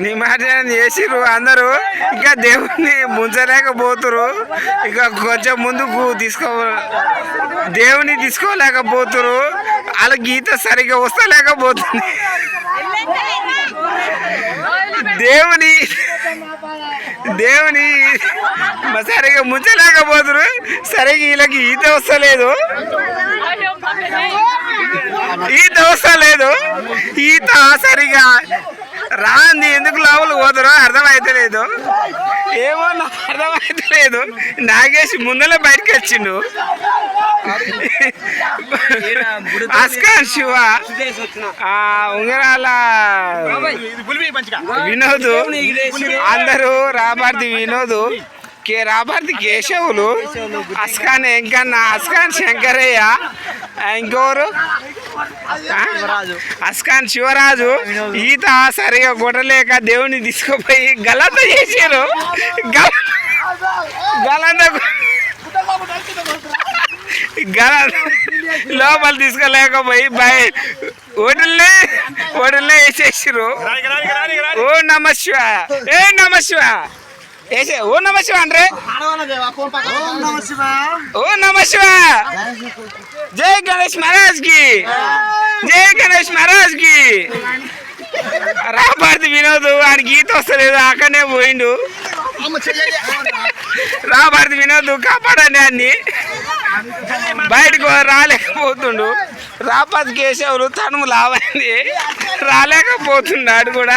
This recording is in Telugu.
నిమజ్జనం చేసిర్రు? అందరూ ఇంకా దేవుణ్ణి ముంచలేకపోతురు ఇంకా కొంచెం ముందుకు తీసుకో దేవుని తీసుకోలేకపోతురు వాళ్ళ గీత సరిగ్గా వస్తలేకపోతుంది. దేవుని దేవుని సరిగా సరిగ్గా ముంచలేకపోతురు సరిగ్గా వీళ్ళకి ఈత వస్తలేదు. ఈత వస్తలేదు. ఈత సరిగా రాంది ఎందుకు లోపలికి పోతారో అర్థమైతలేదు. ఏమో నాకు అర్థమైతలేదు. నాగేసి ముందర బయటకు వచ్చిండు. అస్కాన్ శివ ఉంగరాల వినోద్ అందరూ రాబార్ది వినోద్ కే రాబార్ది కేశవులు అస్కాన్ ఎంకన్నా అస్కాన్ శంకరయ్య ఇంకోరు అస్కాన్ శివరాజు ఈత సరిగా కొట్టలేక దేవుని తీసుకుపోయి గలంత చేసారు గల గలంత గల లోపల తీసుకోలేకపోయి బయ ఓటల్నే ఓటల్నే వేసేసారు ఓ నమ శివ ఏ నమ వేసే ఓ నమ శివ అంటే ఓ నమ శివ. జై గణేష్ మహారాజ్కి జై గణేష్ మహారాజ్కి రాబార్ది వినోద్ వాడికి గీత వస్తలేదు అక్కడనే పోయిండు. రాబార్ది వినోద్ కాపాడండి అన్ని. బయటకు రాలేకపోతుండు. రాపాతి కేశవులు తనుము లావైంది. రాలేకపోతున్నాడు కూడా.